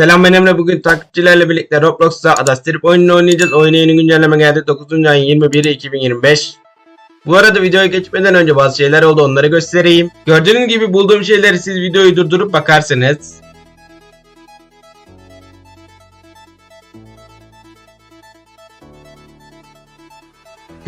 Selam ben Emre. Bugün takipçilerle birlikte Roblox'ta Ada Strip oyununu oynayacağız. Oyuna yeni güncelleme geldi. 9. ayın 21'i 2025. Bu arada videoya geçmeden önce bazı şeyler oldu onları göstereyim. Gördüğünüz gibi bulduğum şeyleri siz videoyu durdurup bakarsınız.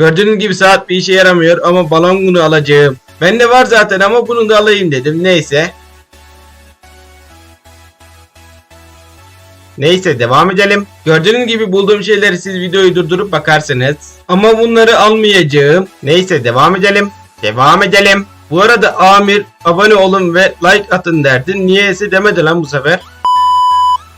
Gördüğünüz gibi saat bir işe yaramıyor ama balon bunu alacağım. Bende var zaten ama bunu da alayım dedim. Neyse. Neyse devam edelim. Gördüğünüz gibi bulduğum şeyleri siz videoyu durdurup bakarsınız. Ama bunları almayacağım. Neyse devam edelim. Devam edelim. Bu arada Amir abone olun ve like atın derdi. Niyeyse demedi lan bu sefer.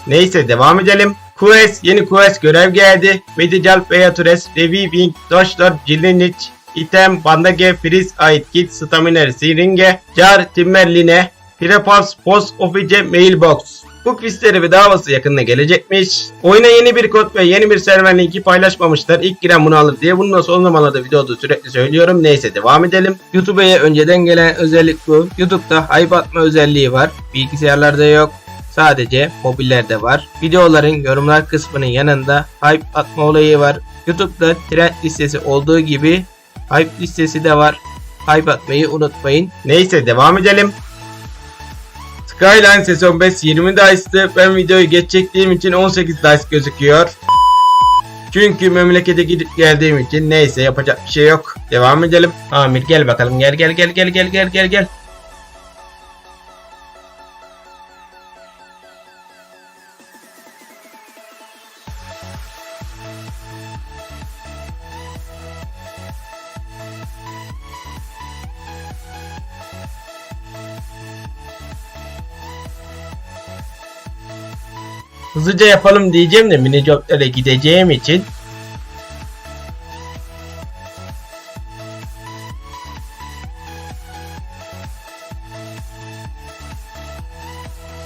Neyse devam edelim. Quest yeni quest görev geldi. Medical Beatrice, Levi Wing, Doşlar, Cilinic, Item, Bandage, Freeze, Ait Kit, Staminer, Siringe, Jar, Timmerline, Prepass, Post Office, Mailbox. Bu quizleri ve davası yakında gelecekmiş. Oyuna yeni bir kod ve yeni bir server linki paylaşmamışlar. İlk giren bunu alır diye. Bunu da son zamanlarda videoda sürekli söylüyorum. Neyse devam edelim. YouTube'a önceden gelen özellik bu. YouTube'da hype atma özelliği var. Bilgisayarlarda yok. Sadece mobillerde var. Videoların yorumlar kısmının yanında hype atma olayı var. YouTube'da trend listesi olduğu gibi hype listesi de var. Hype atmayı unutmayın. Neyse devam edelim. Skyline sezon 5 20 dice'tı. Ben videoyu geç çektiğim için 18 dice gözüküyor. Çünkü memlekete gidip geldiğim için neyse yapacak bir şey yok. Devam edelim. Amir gel bakalım gel gel gel gel gel gel gel gel. Hızlıca yapalım diyeceğim de mini job'lara gideceğim için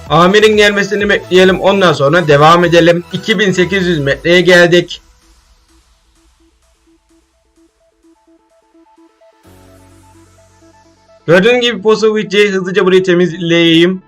Amir'in gelmesini bekleyelim ondan sonra devam edelim. 2800 metreye geldik. Gördüğün gibi Posovic'i hızlıca burayı temizleyeyim.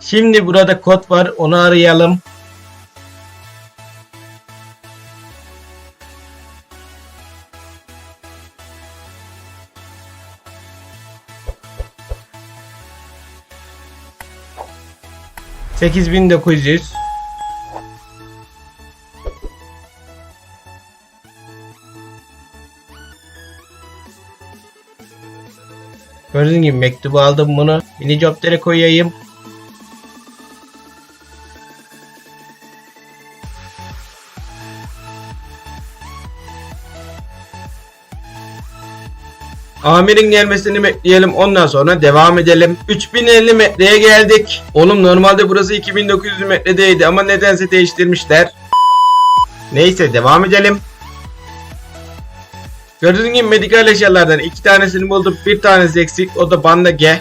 Şimdi burada kod var onu arayalım. Sekiz bin dokuz yüz. Gördüğünüz gibi mektubu aldım bunu. Mini job'lara koyayım. Amir'in gelmesini bekleyelim ondan sonra devam edelim. 3050 metreye geldik. Oğlum normalde burası 2900 metredeydi ama nedense değiştirmişler. Neyse devam edelim. Gördüğünüz gibi medikal eşyalardan iki tanesini buldum. Bir tanesi eksik o da bandage.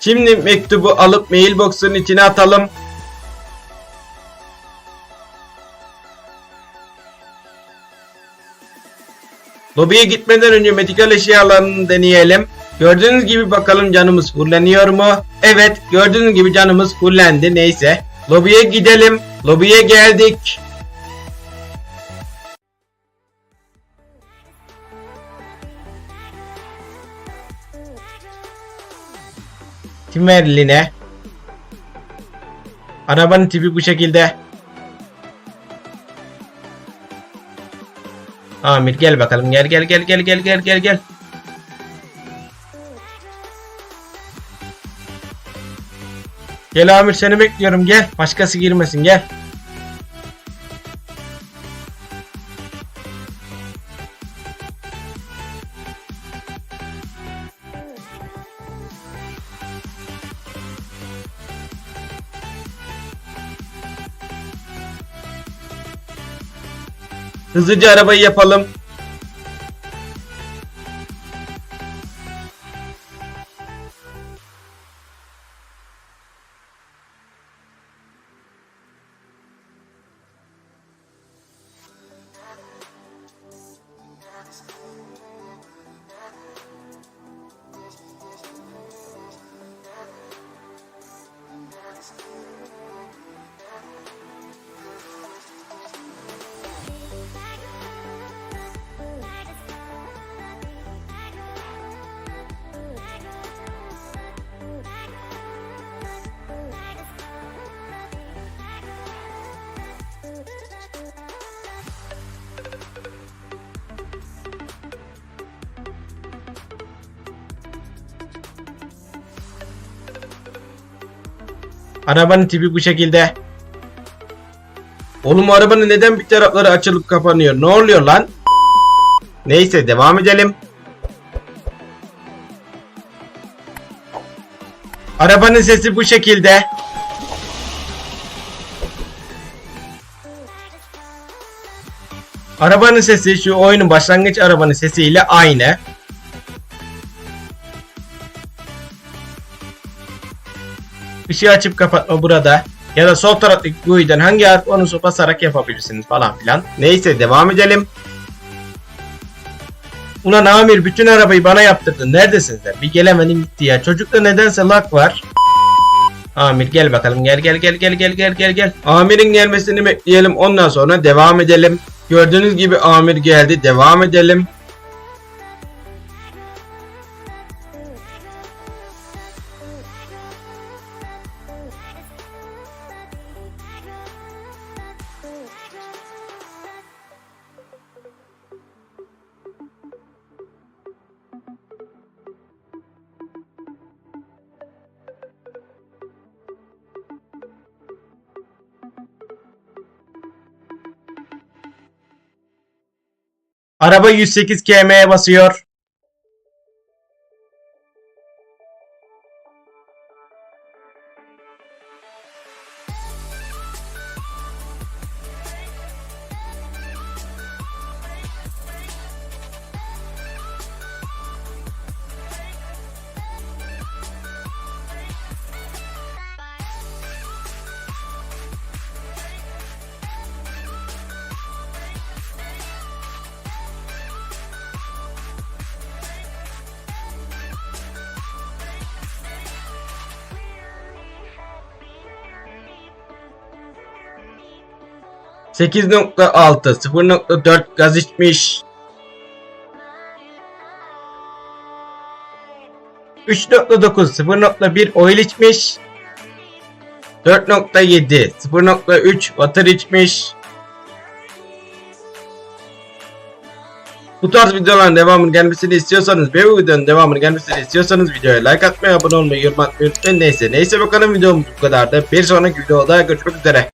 Şimdi mektubu alıp mailbox'un içine atalım. Lobiye gitmeden önce medikal eşyalarını deneyelim. Gördüğünüz gibi bakalım canımız fulleniyor mu? Evet gördüğünüz gibi canımız fullendi neyse. Lobiye gidelim. Lobiye geldik. Timerline. Arabanın tipi bu şekilde. Amir gel bakalım gel gel gel gel gel gel gel gel. Gel Amir seni bekliyorum gel. Başkası girmesin gel. Hızlıca arabayı yapalım. Arabanın tipi bu şekilde. Oğlum arabanın neden bir tarafları açılıp kapanıyor? Ne oluyor lan? Neyse devam edelim. Arabanın sesi bu şekilde. Arabanın sesi şu oyunun başlangıç arabanın sesiyle aynı. Işığı açıp kapatma burada. Ya da sol taraftaki GUI'den hangi harf onu basarak yapabilirsiniz falan filan. Neyse devam edelim. Ulan Amir bütün arabayı bana yaptırdın. Neredesin sen? Bir gelemedim gitti ya. Çocukta nedense lag var. Amir gel bakalım gel gel gel gel gel gel gel gel. Amir'in gelmesini bekleyelim ondan sonra devam edelim. Gördüğünüz gibi Amir geldi devam edelim. Araba 108 km'ye basıyor. Sekiz nokta altı, sıfır nokta dört gaz içmiş. 3.9 0.1 oil içmiş. 4.7 0.3 water içmiş. Bu tarz videoların devamını gelmesini istiyorsanız ve bu videonun devamını gelmesini istiyorsanız videoya like atmayı, abone olmayı, yorum atmayı unutmayın. Neyse neyse bakalım videomuz bu kadardı. Bir sonraki videoda görüşmek üzere.